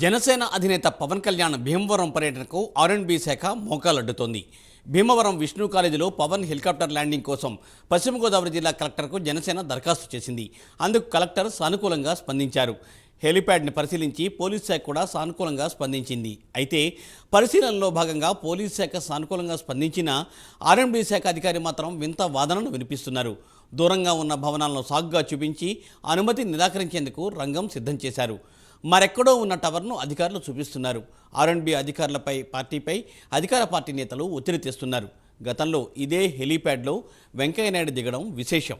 జనసేన అధినేత పవన్ కళ్యాణ్ భీమవరం పర్యటనకు ఆర్ఎండ్బి శాఖ మోకాలడ్డుతోంది. భీమవరం విష్ణు కాలేజీలో పవన్ హెలికాప్టర్ ల్యాండింగ్ కోసం పశ్చిమ గోదావరి జిల్లా కలెక్టర్కు జనసేన దరఖాస్తు చేసింది. అందుకు కలెక్టర్ సానుకూలంగా స్పందించారు. హెలిప్యాడ్ని పరిశీలించి పోలీస్ శాఖ కూడా సానుకూలంగా స్పందించింది. అయితే పరిశీలనలో భాగంగా పోలీస్ శాఖ సానుకూలంగా స్పందించిన ఆర్ఎండ్బి శాఖ అధికారి మాత్రం వింత వాదనను వినిపిస్తున్నారు. దూరంగా ఉన్న భవనాలను సాగుగా చూపించి అనుమతి నిరాకరించేందుకు రంగం సిద్ధం చేశారు. మరెక్కడో ఉన్న టవర్ను అధికారులు చూపిస్తున్నారు. ఆర్ఎండ్బి అధికారులపై పార్టీపై అధికార పార్టీ నేతలు ఒత్తిడి తెస్తున్నారు. గతంలో ఇదే హెలీప్యాడ్లో వెంకయ్యనాయుడు దిగడం విశేషం.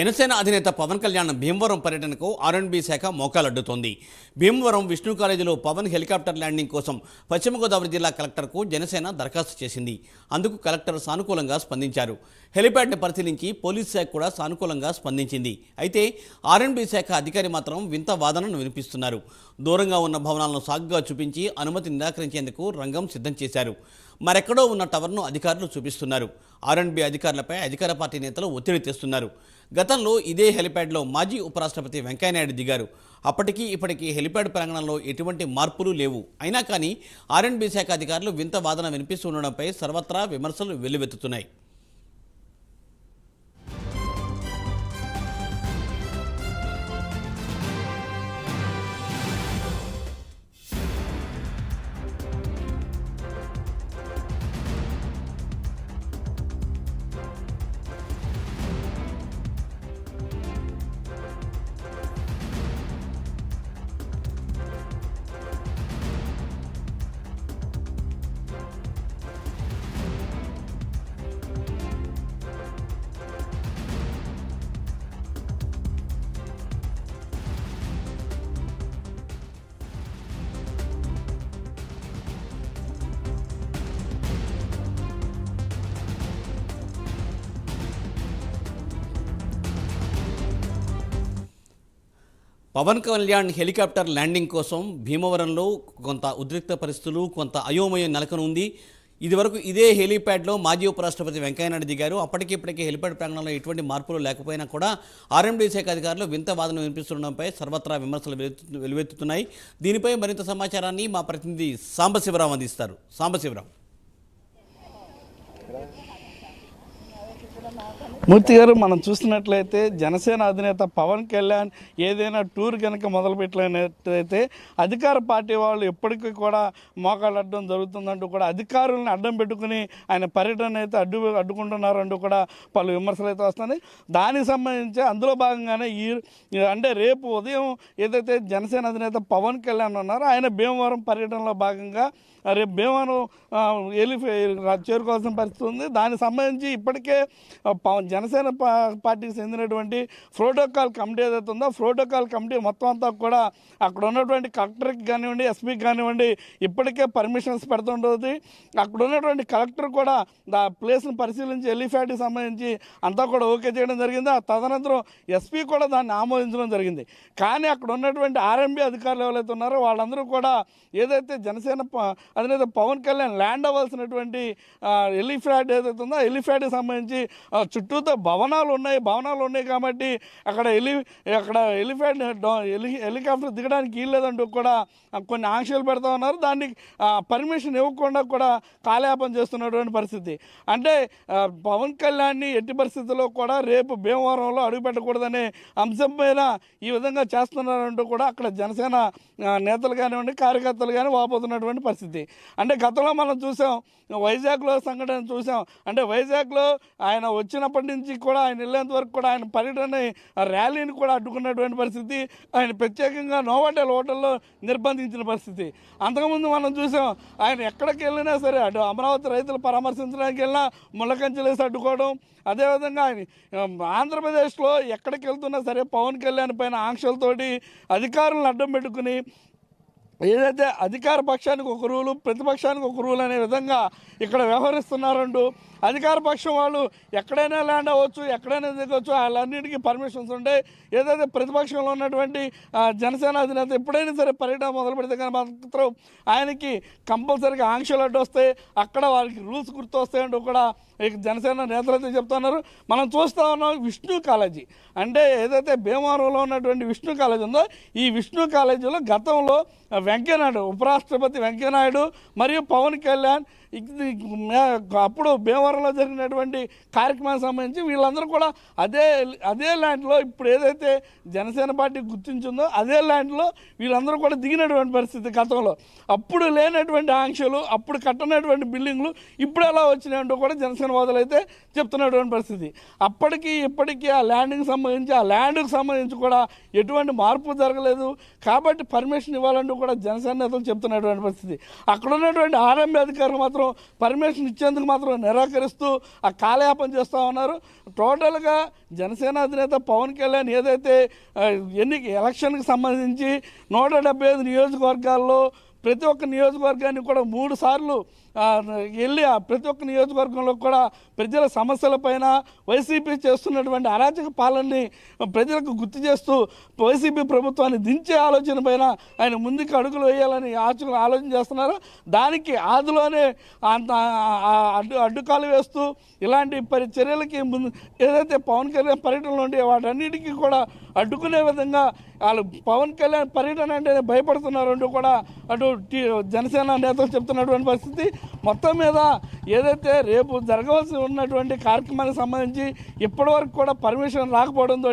జనసేన అధినేత పవన్ కళ్యాణ్ భీమవరం పర్యటనకు ఆర్ఎండ్బి శాఖ మోకాలడ్డుతోంది. భీమవరం విష్ణు కాలేజీలో పవన్ హెలికాప్టర్ ల్యాండింగ్ కోసం పశ్చిమ గోదావరి జిల్లా కలెక్టర్కు జనసేన దరఖాస్తు చేసింది. అందుకు కలెక్టర్ సానుకూలంగా స్పందించారు. హెలిప్యాడ్ని పరిశీలించి పోలీస్ శాఖ కూడా సానుకూలంగా స్పందించింది. అయితే ఆర్ఎండ్బి శాఖ అధికారి మాత్రం వింత వాదనను వినిపిస్తున్నారు. దూరంగా ఉన్న భవనాలను సాగుగా చూపించి అనుమతి నిరాకరించేందుకు రంగం సిద్ధం చేశారు. మరెక్కడో ఉన్న టవర్ను అధికారులు చూపిస్తున్నారు. ఆర్ఎండ్బి అధికారులపై అధికార పార్టీ నేతలు ఒత్తిడి తెస్తున్నారు. గతంలో ఇదే హెలిప్యాడ్లో మాజీ ఉపరాష్ట్రపతి వెంకయ్యనాయుడు దిగారు. అప్పటికీ ఇప్పటికీ హెలిప్యాడ్ ప్రాంగణంలో ఎటువంటి మార్పులు లేవు. అయినా కానీ ఆర్ఎండ్బి శాఖ అధికారులు వింత వాదన వినిపిస్తుండడంపై సర్వత్రా విమర్శలు వెల్లువెత్తుతున్నాయి. పవన్ కళ్యాణ్ హెలికాప్టర్ ల్యాండింగ్ కోసం భీమవరంలో కొంత ఉద్రిక్త పరిస్థితులు కొంత అయోమయం నెలకొనుంది ఇదివరకు ఇదే హెలీప్యాడ్లో మాజీ ఉపరాష్ట్రపతి వెంకయ్యనాయుడు దిగారు. అప్పటికి ఇప్పటికీ హెలిప్యాడ్ ప్రాంగణంలో ఎటువంటి మార్పులు లేకపోయినా కూడా ఆర్ఎండీ శాఖ అధికారులు వింత వాదన వినిపిస్తుండడంపై సర్వత్రా విమర్శలు వెలువెత్తు- వెలువెత్తుతున్నాయి. దీనిపై మరింత సమాచారాన్ని మా ప్రతినిధి సాంబశివరావు అందిస్తారు. సాంబశివరావు. మూర్తి గారు మనం చూస్తున్నట్లయితే జనసేన అధినేత పవన్ కళ్యాణ్ ఏదైనా టూర్ కనుక మొదలుపెట్టలేనట్లయితే అధికార పార్టీ వాళ్ళు ఎప్పటికీ కూడా మోకాళ్ళడ్డం జరుగుతుందంటూ కూడా అధికారులను అడ్డం పెట్టుకుని ఆయన పర్యటన అయితే అడ్డు అడ్డుకుంటున్నారంటూ కూడా పలు విమర్శలు అయితే వస్తున్నాయి. దానికి సంబంధించి అందులో భాగంగానే ఈ అంటే రేపు ఉదయం ఏదైతే జనసేన అధినేత పవన్ కళ్యాణ్ ఉన్నారో ఆయన భీమవరం పర్యటనలో భాగంగా రేపు భీమవరం వెళ్ళి చేరుకోవాల్సిన పరిస్థితి ఉంది. దానికి సంబంధించి ఇప్పటికే పవన్ జనసేన పార్టీకి చెందినటువంటి ప్రోటోకాల్ కమిటీ ఏదైతే ఉందో ప్రోటోకాల్ కమిటీ మొత్తం అంతా కూడా అక్కడ ఉన్నటువంటి కలెక్టర్కి కానివ్వండి ఎస్పీకి కానివ్వండి ఇప్పటికే పర్మిషన్స్ పెడుతుంటుంది. అక్కడ ఉన్నటువంటి కలెక్టర్ కూడా దా ప్లేస్ని పరిశీలించి ఎలిఫ్యాట్కి సంబంధించి అంతా కూడా ఓకే చేయడం జరిగింది. ఆ తదనంతరం ఎస్పీ కూడా దాన్ని ఆమోదించడం జరిగింది. కానీ అక్కడ ఉన్నటువంటి ఆర్ఎంబీ అధికారులు ఎవరైతే ఉన్నారో వాళ్ళందరూ కూడా ఏదైతే జనసేన అదేవిధంగా పవన్ కళ్యాణ్ ల్యాండ్ అవ్వాల్సినటువంటి ఎలిఫ్యాడ్ ఏదైతే ఉందో ఎలిఫ్యాడ్కి సంబంధించి చుట్టూతో భవనాలు ఉన్నాయి భవనాలు ఉన్నాయి కాబట్టి అక్కడ ఎలి అక్కడ ఎలిఫ్యాడ్ ఎలి హెలికాప్టర్ దిగడానికి వీల్లేదంటూ కూడా కొన్ని ఆంక్షలు పెడతా ఉన్నారు. దాన్ని పర్మిషన్ ఇవ్వకుండా కూడా కాలయాపన చేస్తున్నటువంటి పరిస్థితి. అంటే పవన్ కళ్యాణ్ని ఎట్టి పరిస్థితుల్లో కూడా రేపు భీమవరంలో అడుగుపెట్టకూడదనే అంశం పైన ఈ విధంగా చేస్తున్నారంటూ కూడా అక్కడ జనసేన నేతలు కానివ్వండి కార్యకర్తలు కానీ వాపోతున్నటువంటి పరిస్థితి. అంటే గతంలో మనం చూసాం వైజాగ్లో సంఘటన చూసాం. అంటే వైజాగ్లో ఆయన వచ్చినప్పటి నుంచి కూడా ఆయన వెళ్ళేంత వరకు కూడా ఆయన పర్యటన ర్యాలీని కూడా అడ్డుకున్నటువంటి పరిస్థితి ఆయన ప్రత్యేకంగా నోవాటెల్ హోటల్లో నిర్బంధించిన పరిస్థితి. అంతకుముందు మనం చూసాం ఆయన ఎక్కడికి వెళ్ళినా సరే అటు అమరావతి రైతులు పరామర్శించడానికి వెళ్ళినా ముళ్ళకంచెలేసి అడ్డుకోవడం. అదేవిధంగా ఆయన ఆంధ్రప్రదేశ్లో ఎక్కడికి వెళ్తున్నా సరే పవన్ కళ్యాణ్ పైన ఆంక్షలతోటి అధికారులను అడ్డం పెట్టుకుని ఏదైతే అధికార పక్షానికి ఒక రూలు ప్రతిపక్షానికి ఒక రూల్ అనే విధంగా ఇక్కడ వ్యవహరిస్తున్నారంటూ అధికార పక్షం వాళ్ళు ఎక్కడైనా ల్యాండ్ అవ్వచ్చు ఎక్కడైనా దిగవచ్చు వాళ్ళన్నిటికీ పర్మిషన్స్ ఉంటాయి ఏదైతే ప్రతిపక్షంలో ఉన్నటువంటి జనసేన అధినేత ఎప్పుడైనా సరే పర్యటన మొదలు పెడితే కానీ మాత్రం ఆయనకి కంపల్సరీగా ఆంక్షలు అడ్డు వస్తాయి అక్కడ వారికి రూల్స్ గుర్తు వస్తాయంటూ కూడా ఇక జనసేన నేతలతో చెప్తున్నారు మనం చూస్తూ ఉన్నాం విష్ణు కాలేజీ. అంటే ఏదైతే భీమవరంలో ఉన్నటువంటి విష్ణు కాలేజీ ఉందో ఈ విష్ణు కాలేజీలో గతంలో వెంకయ్యనాయుడు ఉపరాష్ట్రపతి వెంకయ్యనాయుడు మరియు పవన్ కళ్యాణ్ అప్పుడు భీమవరంలో జరిగినటువంటి కార్యక్రమానికి సంబంధించి వీళ్ళందరూ కూడా అదే అదే ల్యాండ్లో ఇప్పుడు ఏదైతే జనసేన పార్టీ గుర్తించిందో అదే ల్యాండ్లో వీళ్ళందరూ కూడా దిగినటువంటి పరిస్థితి గతంలో. అప్పుడు లేనటువంటి ఆంక్షలు అప్పుడు కట్టనటువంటి బిల్డింగ్లు ఇప్పుడు ఎలా వచ్చినాయంటూ కూడా జనసేన వాదులు అయితే చెప్తున్నటువంటి పరిస్థితి. అప్పటికి ఇప్పటికీ ఆ ల్యాండ్కి సంబంధించి ఆ ల్యాండ్కి సంబంధించి కూడా ఎటువంటి మార్పు జరగలేదు. కాబట్టి పర్మిషన్ ఇవ్వాలంటూ కూడా జనసేన నేతలు చెప్తున్నటువంటి పరిస్థితి. అక్కడ ఉన్నటువంటి ఆర్ఎంబీ అధికారులు మాత్రం పర్మిషన్ ఇచ్చేందుకు మాత్రం నిరాకరిస్తూ ఆ కాలయాపన చేస్తూ ఉన్నారు. టోటల్గా జనసేన అధినేత పవన్ కళ్యాణ్ ఏదైతే ఎన్నిక ఎలక్షన్కి సంబంధించి నూట డెబ్బై ఐదు నియోజకవర్గాల్లో ప్రతి ఒక్క నియోజకవర్గానికి కూడా మూడు సార్లు వెళ్ళి ఆ ప్రతి ఒక్క నియోజకవర్గంలో కూడా ప్రజల సమస్యలపైన వైసీపీ చేస్తున్నటువంటి అరాచక పాలనని ప్రజలకు గుర్తు చేస్తూ వైసీపీ ప్రభుత్వాన్ని దించే ఆలోచన పైన ఆయన ముందుకు అడుగులు వేయాలని ఆచ ఆలోచన చేస్తున్నారు. దానికి ఆదిలోనే అంత అడ్డు అడ్డుకాలు వేస్తూ ఇలాంటి పరి చర్యలకి ముందు ఏదైతే పవన్ కళ్యాణ్ పర్యటనలు ఉండే వాటన్నిటికీ కూడా అడ్డుకునే విధంగా వాళ్ళు పవన్ కళ్యాణ్ పర్యటన అంటే భయపడుతున్నారు అంటూ కూడా అటు టీ- జనసేన నేతలు చెప్తున్నటువంటి పరిస్థితి. మొత్తం మీద ఏదైతే రేపు జరగవలసి ఉన్నటువంటి కార్యక్రమానికి సంబంధించి ఇప్పటివరకు కూడా పర్మిషన్ రాకపోవడంతో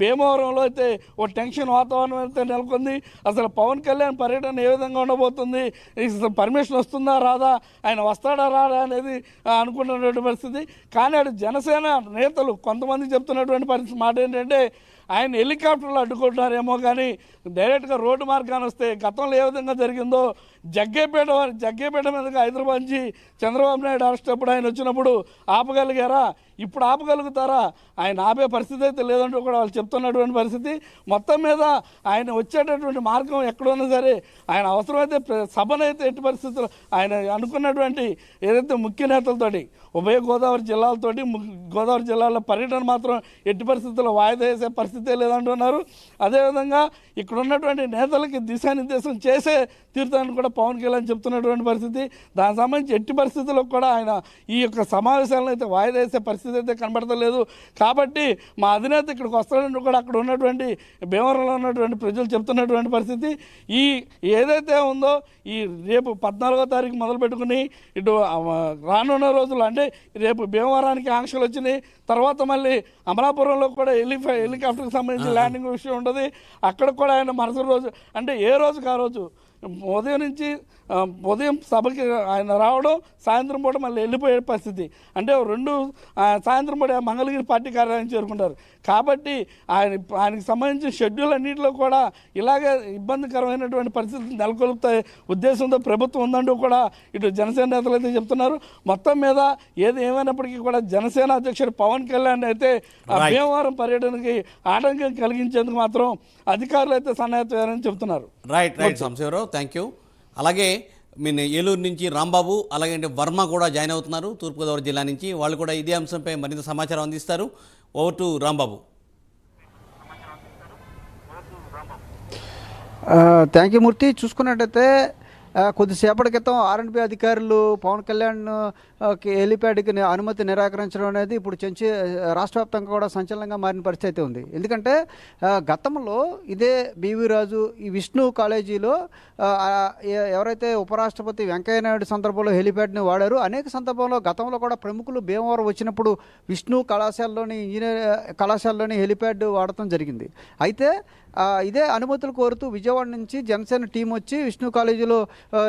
భీమవరంలో అయితే ఓ టెన్షన్ వాతావరణం అయితే నెలకొంది. అసలు పవన్ కళ్యాణ్ పర్యటన ఏ విధంగా ఉండబోతుంది? అసలు పర్మిషన్ వస్తుందా రాదా? ఆయన వస్తాడా రాడా అనేది అనుకున్నటువంటి పరిస్థితి. కానీ అటు జనసేన నేతలు కొంతమంది చెప్తున్నటువంటి పరిస్థితి మాట ఏంటంటే ఆయన హెలికాప్టర్లు అడ్డుకుంటున్నారేమో కానీ డైరెక్ట్గా రోడ్డు మార్గాన్ని వస్తే గతంలో ఏ విధంగా జరిగిందో జగ్గేపేట జగ్గేపేట మీదకి హైదరాబాద్ నుంచి చంద్రబాబు నాయుడు అరెస్ట్ అప్పుడు ఆయన వచ్చినప్పుడు ఆపగలిగారా? ఇప్పుడు ఆపగలుగుతారా? ఆయన ఆపే పరిస్థితి అయితే లేదంటూ కూడా వాళ్ళు చెప్తున్నటువంటి పరిస్థితి. మొత్తం మీద ఆయన వచ్చేటటువంటి మార్గం ఎక్కడున్నా సరే ఆయన అవసరమైతే ప్ర- సభనైతే ఎట్టి పరిస్థితుల్లో ఆయన అనుకున్నటువంటి ఏదైతే ముఖ్య నేతలతోటి ఉభయ గోదావరి జిల్లాలతోటి గోదావరి జిల్లాలో పర్యటన మాత్రం ఎట్టి పరిస్థితుల్లో వాయిదా వేసే పరిస్థితే లేదంటున్నారు. అదేవిధంగా ఇక్కడ ఉన్నటువంటి నేతలకి దిశానిర్దేశం చేసే తీర్థాన్ని కూడా పవన్ కళ్యాణ్ చెప్తున్నటువంటి పరిస్థితి. దానికి సంబంధించి ఎట్టి పరిస్థితుల్లో కూడా ఆయన ఈ యొక్క సమావేశాలను అయితే వాయిదా వేసే పరిస్థితి అయితే కనబడతలేదు. కాబట్టి మా అధినేత ఇక్కడికి వస్తాడంటూ కూడా అక్కడ ఉన్నటువంటి భీమవరంలో ఉన్నటువంటి ప్రజలు చెప్తున్నటువంటి పరిస్థితి. ఈ ఏదైతే ఉందో ఈ రేపు పద్నాలుగో తారీఖు మొదలు పెట్టుకుని ఇటు రానున్న రోజులు అంటే రేపు భీమవరానికి ఆంక్షలు వచ్చినాయి. తర్వాత మళ్ళీ అమలాపురంలో కూడా హెలి హెలికాప్టర్కి సంబంధించి ల్యాండింగ్ విషయం ఉంటుంది అక్కడ కూడా ఆయన మరుసటి రోజు అంటే ఏ రోజుకి ఆ రోజు? ఉదయం నుంచి ఉదయం సభకి ఆయన రావడం సాయంత్రం పూట మళ్ళీ వెళ్ళిపోయే పరిస్థితి. అంటే రెండు సాయంత్రం పూట మంగళగిరి పార్టీ కార్యాలయం చేరుకుంటారు. కాబట్టి ఆయన ఆయనకి సంబంధించిన షెడ్యూల్ అన్నింటిలో కూడా ఇలాగే ఇబ్బందికరమైనటువంటి పరిస్థితులు నెలకొల్పుతాయి. ఉద్దేశంతో ప్రభుత్వం ఉందంటూ కూడా ఇటు జనసేన నేతలు అయితే చెప్తున్నారు. మొత్తం మీద ఏది ఏమైనప్పటికీ కూడా జనసేన అధ్యక్షుడు పవన్ కళ్యాణ్ అయితే. భీమవరం పర్యటనకి ఆటంకం కలిగించేందుకు మాత్రం అధికారులు అయితే సన్నాహితమని చెప్తున్నారు రైట్ రైట్ సంశీవరావు థ్యాంక్ యూ అలాగే మీన్ ఏలూరు నుంచి రాంబాబు అలాగే అంటే వర్మ కూడా జాయిన్ అవుతున్నారు తూర్పుగోదావరి జిల్లా నుంచి. వాళ్ళు కూడా ఇదే అంశంపై మరింత సమాచారం అందిస్తారు. Over to Rambabu. Thank you Murthy చూసుకున్నట్టయితే కొద్దిసేపటి క్రితం ఆర్ఎండ్బి అధికారులు పవన్ కళ్యాణ్ హెలిప్యాడ్కి అనుమతి నిరాకరించడం అనేది ఇప్పుడు చెంచి రాష్ట్ర వ్యాప్తంగా కూడా సంచలనంగా మారిన పరిస్థితి ఉంది. ఎందుకంటే గతంలో ఇదే బివి రాజు ఈ విష్ణు కాలేజీలో ఎవరైతే ఉపరాష్ట్రపతి వెంకయ్య నాయుడు సందర్భంలో హెలిప్యాడ్ని వాడారు అనేక సందర్భంలో గతంలో కూడా ప్రముఖులు భీమవరం వచ్చినప్పుడు విష్ణు కళాశాలలోని ఇంజనీర్ కళాశాలలోని హెలిప్యాడ్ వాడటం జరిగింది. అయితే ఇదే అనుమతులు కోరుతూ విజయవాడ నుంచి జనసేన టీం వచ్చి విష్ణు కాలేజీలో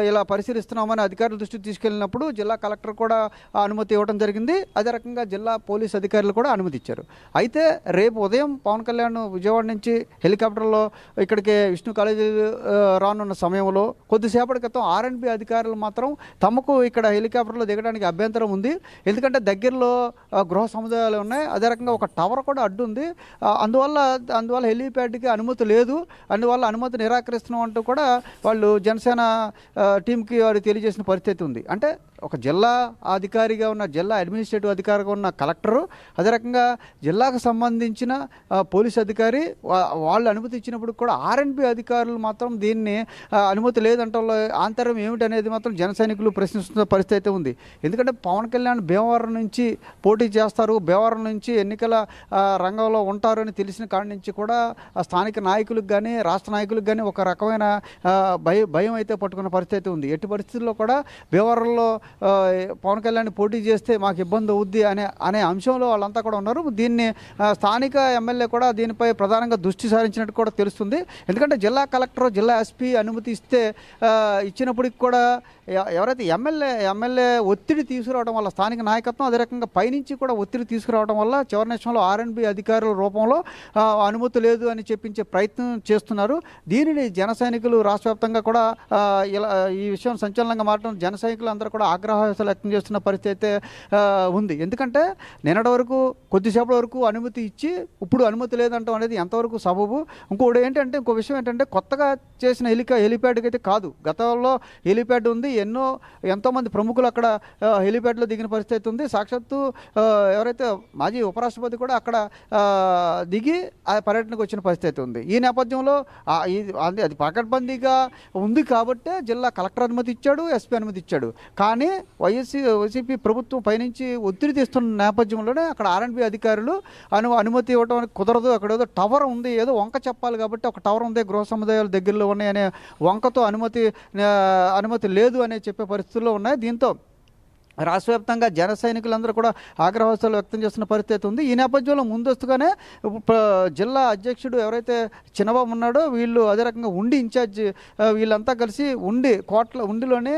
ఇలా పరిశీలిస్తున్నామని అధికారుల దృష్టికి తీసుకెళ్ళినప్పుడు జిల్లా కలెక్టర్ కూడా అనుమతి ఇవ్వడం జరిగింది. అదే రకంగా జిల్లా పోలీస్ అధికారులు కూడా అనుమతి ఇచ్చారు. అయితే రేపు ఉదయం పవన్ కళ్యాణ్ విజయవాడ నుంచి హెలికాప్టర్లో ఇక్కడికి విష్ణు కాలేజీ రానున్న సమయంలో కొద్దిసేపటి క్రితం ఆర్ఎండ్బి అధికారులు మాత్రం తమకు ఇక్కడ హెలికాప్టర్లో దిగడానికి అభ్యంతరం ఉంది. ఎందుకంటే దగ్గరలో గృహ సముదాయాలు ఉన్నాయి. అదే రకంగా ఒక టవర్ కూడా అడ్డు ఉంది అందువల్ల అందువల్ల హెలిప్యాడ్కి అనుమతి అనుమతి లేదు. అందువల్ల అనుమతి నిరాకరిస్తున్నాం అంటూ కూడా వాళ్ళు జనసేన టీంకి వారు తెలియజేసిన పరిస్థితి ఉంది. అంటే ఒక జిల్లా అధికారిగా ఉన్న జిల్లా అడ్మినిస్ట్రేటివ్ అధికారిగా ఉన్న కలెక్టరు అదే రకంగా జిల్లాకు సంబంధించిన పోలీస్ అధికారి వాళ్ళు అనుమతి ఇచ్చినప్పుడు కూడా ఆర్ఎన్బి అధికారులు మాత్రం దీన్ని అనుమతి లేదంటే ఆంతర్యం ఏమిటి అనేది మాత్రం జన సైనికులు ప్రశ్నిస్తున్న పరిస్థితి అయితే ఉంది. ఎందుకంటే పవన్ కళ్యాణ్ భీమవరం నుంచి పోటీ చేస్తారు భీమవరం నుంచి ఎన్నికల రంగంలో ఉంటారు అని తెలిసిన కాడి నుంచి కూడా స్థానిక నాయకులకు కానీ రాష్ట్ర నాయకులకు కానీ ఒక రకమైన భయం భయం అయితే పట్టుకున్న పరిస్థితి ఉంది. ఎట్టి పరిస్థితుల్లో కూడా భీమవరంలో పవన్ కళ్యాణ్ పోటీ చేస్తే మాకు ఇబ్బంది అవుద్ది అనే అనే అంశంలో వాళ్ళంతా కూడా ఉన్నారు. దీన్ని స్థానిక ఎమ్మెల్యే కూడా దీనిపై ప్రధానంగా దృష్టి సారించినట్టు కూడా తెలుస్తుంది. ఎందుకంటే జిల్లా కలెక్టర్ జిల్లా ఎస్పీ అనుమతి ఇస్తే ఇచ్చినప్పటికి కూడా ఎవరైతే ఎమ్మెల్యే ఎమ్మెల్యే ఒత్తిడి తీసుకురావడం వల్ల స్థానిక నాయకత్వం అదే రకంగా పైనుంచి కూడా ఒత్తిడి తీసుకురావడం వల్ల చివరి నిమిషంలో ఆర్ఎండ్బి అధికారుల రూపంలో అనుమతి లేదు అని చెప్పించే ప్రయత్నం చేస్తున్నారు. దీనిని జన సైనికులు రాష్ట్ర వ్యాప్తంగా కూడా ఇలా ఈ విషయం సంచలనంగా మారడం జన సైనికులు అందరూ కూడా ఆగ్రహాలు వ్యక్తం చేస్తున్న పరిస్థితి అయితే ఉంది. ఎందుకంటే నిన్నటి వరకు కొద్దిసేపటి వరకు అనుమతి ఇచ్చి ఇప్పుడు అనుమతి లేదంటాం అనేది ఎంతవరకు సబబు? ఇంకోటి ఏంటంటే ఇంకో విషయం ఏంటంటే కొత్తగా చేసిన హెలికా హెలిప్యాడ్కి అయితే కాదు. గతంలో హెలిప్యాడ్ ఉంది ఎన్నో ఎంతోమంది ప్రముఖులు అక్కడ హెలిప్యాడ్లో దిగిన పరిస్థితి ఉంది. సాక్షాత్తు ఎవరైతే మాజీ ఉపరాష్ట్రపతి కూడా అక్కడ దిగి ఆ పర్యటనకు వచ్చిన పరిస్థితి ఉంది. ఈ నేపథ్యంలో అది అది పకడ్బందీగా ఉంది కాబట్టే జిల్లా కలెక్టర్ అనుమతి ఇచ్చాడు ఎస్పీ అనుమతి ఇచ్చాడు. కానీ వైఎస్సీ వైసీపీ ప్రభుత్వం పైనుంచి ఒత్తిడి తీస్తున్న నేపథ్యంలోనే అక్కడ ఆర్ఎండ్బి అధికారులు అను అనుమతి ఇవ్వడం కుదరదు. అక్కడ ఏదో టవర్ ఉంది ఏదో వంక చెప్పాలి కాబట్టి ఒక టవర్ ఉంది గృహ సముదాయాలు దగ్గరలో ఉన్నాయనే వంకతో అనుమతి అనుమతి లేదు అని చెప్పే పరిస్థితుల్లో ఉన్నాయి. దీంతో రాష్ట్ర వ్యాప్తంగా జన సైనికులందరూ కూడా ఆగ్రహోత్సవాలు వ్యక్తం చేస్తున్న పరిస్థితి ఉంది. ఈ నేపథ్యంలో ముందస్తుగానే జిల్లా అధ్యక్షుడు ఎవరైతే చిన్నబాబు ఉన్నాడో వీళ్ళు అదే రకంగా ఉండి ఇన్ఛార్జ్ వీళ్ళంతా కలిసి ఉండి కోట్ల ఉండిలోనే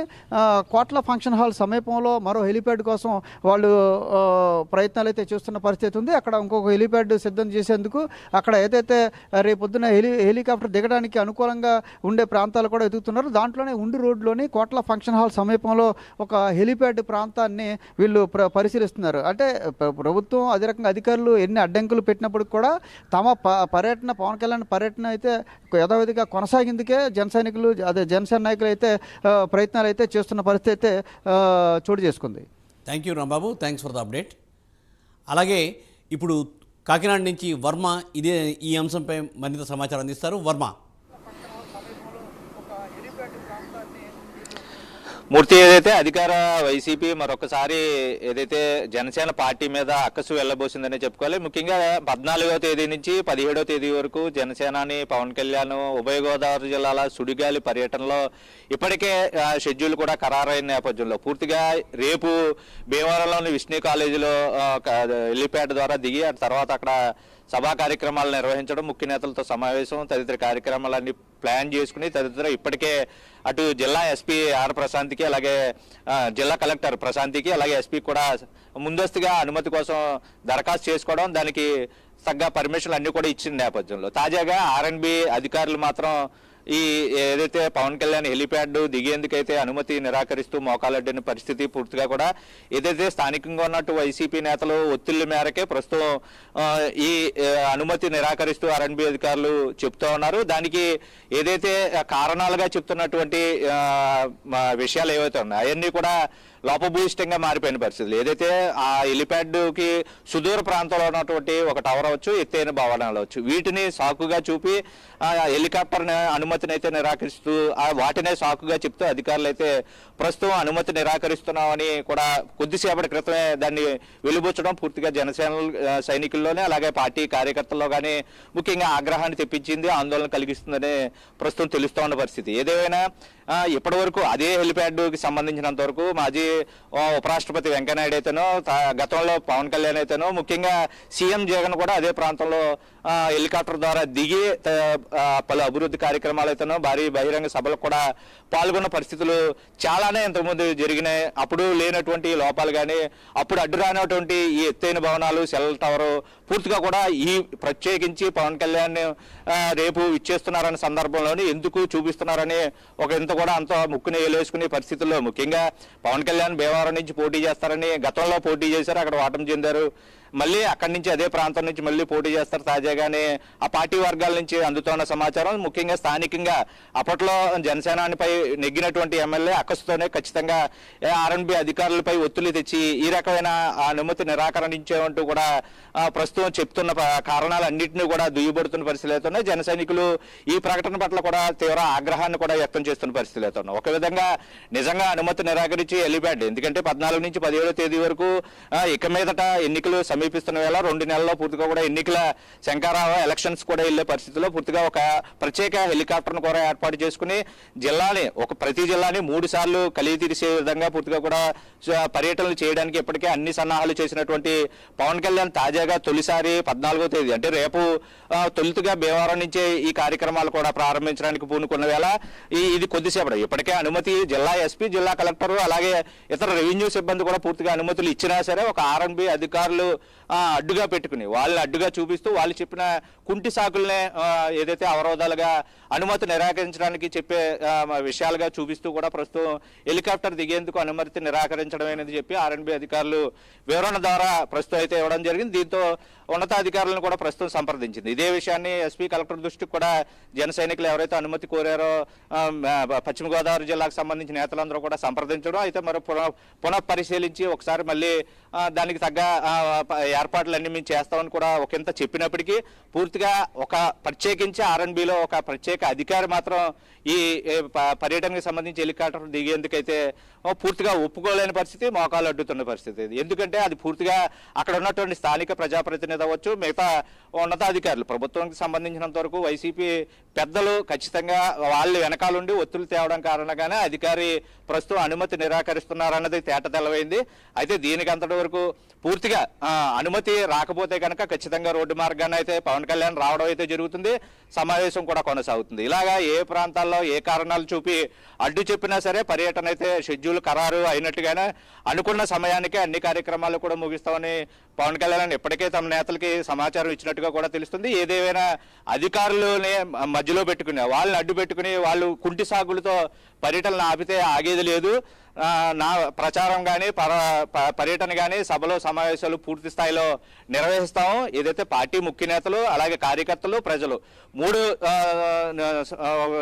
కోట్ల ఫంక్షన్ హాల్ సమీపంలో మరో హెలిప్యాడ్ కోసం వాళ్ళు ప్రయత్నాలు అయితే చేస్తున్న పరిస్థితి ఉంది. అక్కడ ఇంకొక హెలిప్యాడ్ సిద్ధం చేసేందుకు అక్కడ ఏదైతే రేపొద్దున హెలి హెలికాప్టర్ దిగడానికి అనుకూలంగా ఉండే ప్రాంతాలు కూడా ఎదుగుతున్నారు దాంట్లోనే ఉండి రోడ్లోని కోట్ల ఫంక్షన్ హాల్ సమీపంలో ఒక హెలిప్యాడ్ ప్రాంతం ప్రాంతాన్ని వీళ్ళు ప్ర పరిశీలిస్తున్నారు. అంటే ప్రభుత్వం అదే రకంగా అధికారులు ఎన్ని అడ్డంకులు పెట్టినప్పటికి కూడా తమ ప పర్యటన పవన్ కళ్యాణ్ పర్యటన అయితే యథావిధిగా కొనసాగిందుకే జన సైనికులు అదే జనసేన నాయకులు అయితే ప్రయత్నాలు అయితే చేస్తున్న పరిస్థితి అయితే చోటు చేసుకుంది. Thank you Rambabu thanks for the update అలాగే ఇప్పుడు కాకినాడ నుంచి వర్మ ఇదే ఈ అంశంపై మరింత సమాచారం అందిస్తారు. వర్మ. మూర్తి ఏదైతే అధికార వైసీపీ మరొకసారి ఏదైతే జనసేన పార్టీ మీద అక్కసు వెళ్ళబోసిందని చెప్పుకోవాలి. ముఖ్యంగా పద్నాలుగో తేదీ నుంచి పదిహేడో తేదీ వరకు జనసేనాని పవన్ కళ్యాణ్ ఉభయ గోదావరి జిల్లాల సుడిగాలి పర్యటనలో ఇప్పటికే షెడ్యూల్ కూడా ఖరారైన నేపథ్యంలో. పూర్తిగా రేపు భీమవరంలోని విష్ణు కాలేజీలో ఎల్లిపేట ద్వారా దిగి ఆ తర్వాత అక్కడ సభా కార్యక్రమాలు నిర్వహించడం ముఖ్య నేతలతో సమావేశం తదితర కార్యక్రమాలన్నీ ప్లాన్ చేసుకుని తదితర ఇప్పటికే అటు జిల్లా ఎస్పీ ఆర్ ప్రశాంత్కి అలాగే జిల్లా కలెక్టర్ ప్రశాంత్కి అలాగే ఎస్పీ కూడా ముందస్తుగా అనుమతి కోసం దరఖాస్తు చేసుకోవడం దానికి తగ్గ పర్మిషన్లు అన్నీ కూడా ఇచ్చిన నేపథ్యంలో. తాజాగా ఆర్ఎన్బి అధికారులు మాత్రం ఈ ఏదైతే పవన్ కళ్యాణ్ హెలిప్యాడ్ దిగేందుకైతే అనుమతి నిరాకరిస్తూ మోకాలడ్డిన పరిస్థితి పూర్తిగా కూడా ఏదైతే స్థానికంగా ఉన్నట్టు వైసీపీ నేతలు ఒత్తిళ్ళ మేరకే ప్రస్తుతం ఈ అనుమతి నిరాకరిస్తూ ఆర్ఎన్బి అధికారులు చెప్తూ ఉన్నారు. దానికి ఏదైతే కారణాలుగా చెప్తున్నటువంటి విషయాలు ఏవైతే ఉన్నాయో అవన్నీ కూడా లోపభూయిష్టంగా మారిపోయిన పరిస్థితులు. ఏదైతే ఆ హెలిప్యాడ్ సుదూర ప్రాంతంలో ఉన్నటువంటి ఒక టవర్ అవచ్చు ఎత్తైన భవనాలు అవచ్చు వీటిని సాకుగా చూపి హెలికాప్టర్ అనుమతిని అయితే నిరాకరిస్తూ వాటినే సాకుగా చెప్తూ అధికారులు అయితే ప్రస్తుతం అనుమతి నిరాకరిస్తున్నామని కూడా కొద్దిసేపటి క్రితమే దాన్ని వెలుబుచ్చడం పూర్తిగా జనసేన సైనికుల్లోనే అలాగే పార్టీ కార్యకర్తల్లో కానీ ముఖ్యంగా ఆగ్రహాన్ని తెప్పించింది ఆందోళన కలిగిస్తుందని ప్రస్తుతం తెలుస్తోన్న పరిస్థితి. ఏదేమైనా ఇప్పటివరకు ఇప్పటి వరకు అదే హెలిప్యాడ్కి సంబంధించినంత వరకు మాజీ ఉపరాష్ట్రపతి వెంకయ్యనాయుడు అయితేనో గతంలో పవన్ కళ్యాణ్ అయితేనో ముఖ్యంగా సీఎం జగన్ కూడా అదే ప్రాంతంలో హెలికాప్టర్ ద్వారా దిగి పలు అభివృద్ధి కార్యక్రమాలు అయితేనో భారీ బహిరంగ సభలకు కూడా పాల్గొన్న పరిస్థితులు చాలానే ఇంతకుముందు జరిగినాయి. అప్పుడు లేనటువంటి లోపాలు కానీ అప్పుడు అడ్డు రానటువంటి ఈ ఎత్తైన భవనాలు సెల్ టవర్ పూర్తిగా కూడా ఈ ప్రత్యేకించి పవన్ కళ్యాణ్ రేపు ఇచ్చేస్తున్నారనే సందర్భంలోని ఎందుకు చూపిస్తున్నారని ఒక ఇంత కూడా అంత ముక్కుని వేలేసుకునే పరిస్థితుల్లో ముఖ్యంగా పవన్ కళ్యాణ్ భీమవరం నుంచి పోటీ చేస్తారని గతంలో పోటీ చేశారు అక్కడ ఓటమి చెందారు. మళ్ళీ అక్కడి నుంచి అదే ప్రాంతం నుంచి మళ్ళీ పోటీ చేస్తారు తాజాగానే ఆ పార్టీ వర్గాల నుంచి అందుతున్న సమాచారం. ముఖ్యంగా స్థానికంగా అప్పట్లో జనసేనానిపై నెగ్గినటువంటి ఎమ్మెల్యే అక్కసుతోనే ఖచ్చితంగా ఆర్ఎన్బి అధికారులపై ఒత్తిడి తెచ్చి ఈ రకమైన ఆ అనుమతి నిరాకరణించేమంటూ కూడా ప్రస్తుతం చెప్తున్న కారణాలన్నింటినీ కూడా దుయ్యబడుతున్న పరిస్థితులు అవుతున్నాయి జన సైనికులు ఈ ప్రకటన పట్ల కూడా తీవ్ర ఆగ్రహాన్ని కూడా వ్యక్తం చేస్తున్న పరిస్థితులు అవుతున్నాయి ఒక విధంగా నిజంగా అనుమతి నిరాకరించి ఎలిబ్యాడ్ ఎందుకంటే పద్నాలుగు నుంచి పదిహేడో తేదీ వరకు ఇక మీదట ఎన్నికలు సమీపిస్తున్న వేళ రెండు నెలల్లో పూర్తిగా కూడా ఎన్నికల శంకారావ ఎలక్షన్స్ కూడా వెళ్ళే పరిస్థితిలో పూర్తిగా ఒక ప్రత్యేక హెలికాప్టర్ను కూడా ఏర్పాటు చేసుకుని జిల్లాని ఒక ప్రతి జిల్లాని మూడు సార్లు కలిగి తీసే విధంగా పూర్తిగా కూడా పర్యటనలు చేయడానికి ఇప్పటికే అన్ని సన్నాహాలు చేసినటువంటి పవన్ కళ్యాణ్ తాజాగా తొలిసారి పద్నాలుగో తేదీ అంటే రేపు తొలుతుగా తొలుతగా భీమవరం నుంచే ఈ కార్యక్రమాలు కూడా ప్రారంభించడానికి పూనుకున్న వేళ ఈ ఇది కొద్దిసేపటి ఇప్పటికే అనుమతి జిల్లా ఎస్పీ జిల్లా కలెక్టర్ అలాగే ఇతర రెవెన్యూ సిబ్బంది కూడా పూర్తిగా అనుమతులు ఇచ్చినా సరే ఒక ఆర్ఎన్బి అధికారులు అడ్డుగా పెట్టుకుని వాళ్ళని అడ్డుగా చూపిస్తూ వాళ్ళు చెప్పిన కుంటి సాకుల్నే ఏదైతే అవరోధాలుగా అనుమతి నిరాకరించడానికి చెప్పే విషయాలుగా చూపిస్తూ కూడా ప్రస్తుతం హెలికాప్టర్ దిగేందుకు అనుమతి నిరాకరించడం అనేది చెప్పి ఆర్ఎన్బి అధికారులు వివరణ ద్వారా ప్రస్తుతం అయితే ఇవ్వడం జరిగింది. దీంతో ఉన్నతాధికారులను కూడా ప్రస్తుతం సంప్రదించింది. ఇదే విషయాన్ని ఎస్పీ కలెక్టర్ దృష్టికి కూడా జన సైనికులు ఎవరైతే అనుమతి కోరారో పశ్చిమ గోదావరి జిల్లాకు సంబంధించిన నేతలందరూ కూడా సంప్రదించడం అయితే మరి పునః పునః పరిశీలించి ఒకసారి మళ్ళీ దానికి తగ్గ ఏర్పాట్లన్నీ మేము చేస్తామని కూడా ఒకంత చెప్పినప్పటికీ పూర్తిగా ఒక ప్రత్యేకించి ఆర్ఎన్బిలో ఒక ప్రత్యేక అధికారి మాత్రం ఈ పర్యటనకు సంబంధించి హెలికాప్టర్ దిగేందుకైతే ఓ, పూర్తిగా ఒప్పుకోలేని పరిస్థితి మోకాలు అడ్డుతున్న పరిస్థితి ఎందుకంటే అది పూర్తిగా అక్కడ ఉన్నటువంటి స్థానిక ప్రజాప్రతినిధి అవ్వచ్చు మిగతా ఉన్నతాధికారులు. ప్రభుత్వానికి సంబంధించినంత వరకు వైసీపీ పెద్దలు ఖచ్చితంగా వాళ్ళు వెనకాలండి ఒత్తులు తేవడం కారణంగానే అధికారి ప్రస్తుతం అనుమతి నిరాకరిస్తున్నారన్నది తేట తెలవైంది. అయితే దీనికి అంతటి వరకు పూర్తిగా అనుమతి రాకపోతే కనుక ఖచ్చితంగా రోడ్డు మార్గాన్ని అయితే పవన్ కళ్యాణ్ రావడం అయితే జరుగుతుంది. సమావేశం కూడా కొనసాగుతుంది. ఇలాగా ఏ ప్రాంతాల్లో ఏ కారణాలు చూపి అడ్డు చెప్పినా సరే పర్యటన అయితే షెడ్యూల్ ఖరారు అయినట్టుగానే అనుకున్న సమయానికి అన్ని కార్యక్రమాలు కూడా ముగిస్తామని పవన్ కళ్యాణ్ ఇప్పటికే తమ నేత నేతలకి సమాచారం ఇచ్చినట్టుగా కూడా తెలుస్తుంది. ఏదేమైనా అధికారులనే మధ్యలో పెట్టుకుని వాళ్ళని అడ్డు పెట్టుకుని వాళ్ళు కుంటి సాగులతో పర్యటనలు ఆపితే ఆగేది లేదు. నా ప్రచారం కానీ పర ప- పర్యటన కానీ సభలో సమావేశాలు పూర్తి స్థాయిలో నిర్వహిస్తాము. ఏదైతే పార్టీ ముఖ్య నేతలు అలాగే కార్యకర్తలు ప్రజలు. మూడు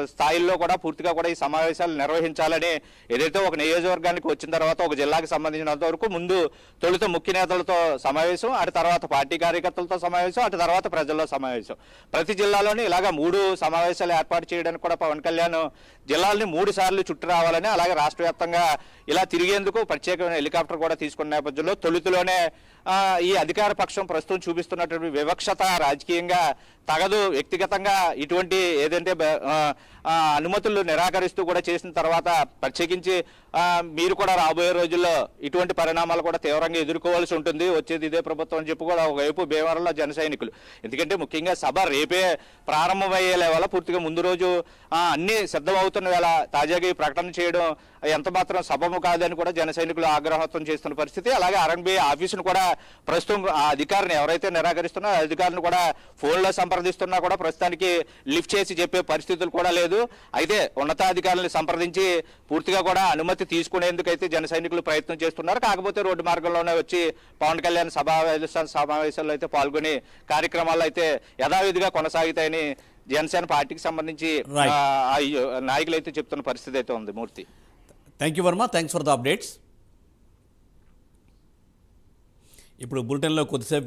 స్థాయిల్లో కూడా పూర్తిగా కూడా ఈ సమావేశాలు నిర్వహించాలని ఏదైతే ఒక నియోజకవర్గానికి వచ్చిన తర్వాత ఒక జిల్లాకు సంబంధించినంత వరకు ముందు తొలుత ముఖ్య నేతలతో సమావేశం అటు తర్వాత పార్టీ కార్యకర్తలతో సమావేశం అటు తర్వాత ప్రజల్లో సమావేశం. ప్రతి జిల్లాలోని ఇలాగ మూడు సమావేశాలు ఏర్పాటు చేయడానికి కూడా పవన్ కళ్యాణ్ జిల్లాలని మూడు సార్లు చుట్టూ రావాలని అలాగే రాష్ట్ర వ్యాప్తంగా ఇలా తిరిగేందుకు ప్రత్యేకమైన హెలికాప్టర్ కూడా తీసుకున్న నేపథ్యంలో తొలుతులోనే ఈ అధికార పక్షం ప్రస్తుతం చూపిస్తున్నటువంటి వివక్షత రాజకీయంగా తగదు. వ్యక్తిగతంగా ఇటువంటి ఏదంటే బ- అనుమతులు నిరాకరిస్తూ కూడా చేసిన తర్వాత ప్రత్యేకించి మీరు కూడా రాబోయే రోజుల్లో ఇటువంటి పరిణామాలు కూడా తీవ్రంగా ఎదుర్కోవాల్సి ఉంటుంది. వచ్చేది ఇదే ప్రభుత్వం అని చెప్పి కూడా ఒకవైపు భీమవరంలో జన సైనికులు. ఎందుకంటే ముఖ్యంగా సభ రేపే ప్రారంభమయ్యే వల్ల పూర్తిగా ముందు రోజు అన్నీ సిద్ధమవుతున్న వేళ తాజాగా ఈ ప్రకటన చేయడం ఎంత మాత్రం సభము కాదని కూడా జన సైనికులు ఆగ్రహం చేస్తున్న పరిస్థితి. అలాగే ఆర్ఎన్బి ఆఫీసును కూడా ప్రస్తుతం ఆ అధికారిని ఎవరైతే నిరాకరిస్తున్నారో ఆ అధికారిని కూడా ఫోన్లో సంప్రదిస్తున్నా కూడా ప్రస్తుతానికి లిఫ్ట్ చేసి చెప్పే పరిస్థితులు కూడా లేదు. అయితే ఉన్నతాధికారులను సంప్రదించి పూర్తిగా కూడా అనుమతి తీసుకునేందుకు అయితే జన సైనికులు ప్రయత్నం చేస్తున్నారు. కాకపోతే రోడ్డు మార్గంలోనే వచ్చి పవన్ కళ్యాణ్ సభా సమావేశాల్లో అయితే పాల్గొని కార్యక్రమాలు అయితే యథావిధిగా కొనసాగుతాయని జనసేన పార్టీకి సంబంధించి నాయకులు అయితే చెప్తున్న పరిస్థితి అయితే ఉంది Murthy. Thank you Varma thanks for the updates ఇప్పుడు బులెటిన్లో కొద్దిసేపు